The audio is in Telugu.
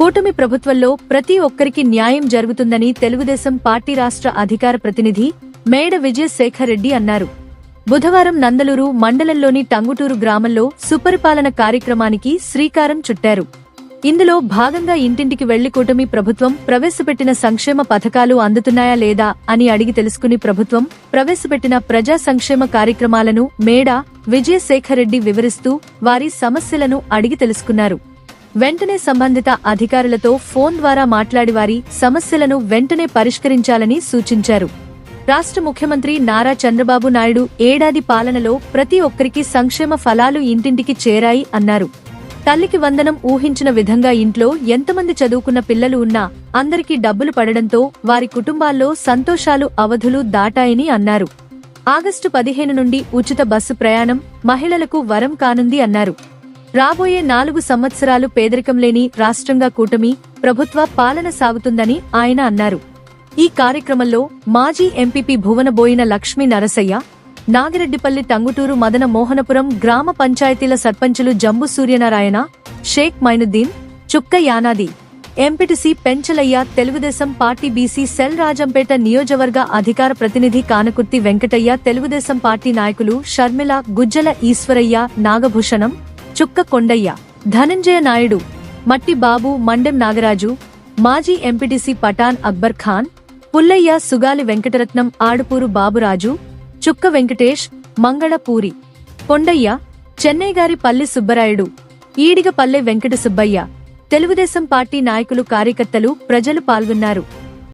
కూటమి ప్రభుత్వంలో ప్రతి ఒక్కరికి న్యాయం జరుగుతుందని తెలుగుదేశం పార్టీ రాష్ట్ర అధికార ప్రతినిధి మేడ విజయశేఖర్ రెడ్డి అన్నారు. బుధవారం నందలూరు మండలంలోని టంగుటూరు గ్రామంలో సుపరిపాలన కార్యక్రమానికి శ్రీకారం చుట్టారు. ఇందులో భాగంగా ఇంటింటికి వెళ్ళి కూటమి ప్రభుత్వం ప్రవేశపెట్టిన సంక్షేమ పథకాలు అందుతున్నాయా లేదా అని అడిగి తెలుసుకుని ప్రభుత్వం ప్రవేశపెట్టిన ప్రజా సంక్షేమ కార్యక్రమాలను మేడ విజయశేఖర్ రెడ్డి వివరిస్తూ వారి సమస్యలను అడిగి తెలుసుకున్నారు. వెంటనే సంబంధిత అధికారులతో ఫోన్ ద్వారా మాట్లాడి వారి సమస్యలను వెంటనే పరిష్కరించాలని సూచించారు. రాష్ట్ర ముఖ్యమంత్రి నారా చంద్రబాబు నాయుడు ఏడాది పాలనలో ప్రతి ఒక్కరికి సంక్షేమ ఫలాలు ఇంటింటికి చేరాయి అన్నారు. తల్లికి వందనం ఊహించిన విధంగా ఇంట్లో ఎంతమంది చదువుకున్న పిల్లలు ఉన్నా అందరికీ డబ్బులు పడడంతో వారి కుటుంబాల్లో సంతోషాలు అవధులు దాటాయని అన్నారు. ఆగస్టు పదిహేను నుండి ఉచిత బస్సు ప్రయాణం మహిళలకు వరం కానుంది అన్నారు. రాబోయే నాలుగు సంవత్సరాలు పేదరికం లేని రాష్ట్రంగా కూటమి ప్రభుత్వ పాలన సాగుతుందని ఆయన అన్నారు. ఈ కార్యక్రమంలో మాజీ ఎంపీపీ భువనబోయిన లక్ష్మీ నరసయ్య నాగిరెడ్డిపల్లి టంగుటూరు మదన మోహనపురం గ్రామ పంచాయతీల సర్పంచులు Jambu Suryanarayana Sheikh Mainuddin Chukka Yanadi MPTC Penchalayya Telugudesam party BC cell Rajampet నియోజకవర్గ అధికార ప్రతినిధి కానకుర్తి వెంకటయ్య తెలుగుదేశం పార్టీ నాయకులు షర్మిల గుజ్జల ఈశ్వరయ్య నాగభూషణం చుక్క కొండయ్య ధనంజయ నాయుడు మట్టి బాబు మండెం నాగరాజు మాజీ ఎంపీటీసీ పఠాన్ అక్బర్ ఖాన్ పుల్లయ్య సుగాలి వెంకటరత్నం ఆడుపూరు బాబురాజు చుక్క వెంకటేష్ మంగళపూరి కొండయ్య చెన్నై గారి పల్లె సుబ్బరాయుడు ఈడిగపల్లె వెంకట సుబ్బయ్య తెలుగుదేశం పార్టీ నాయకులు కార్యకర్తలు ప్రజలు పాల్గొన్నారు.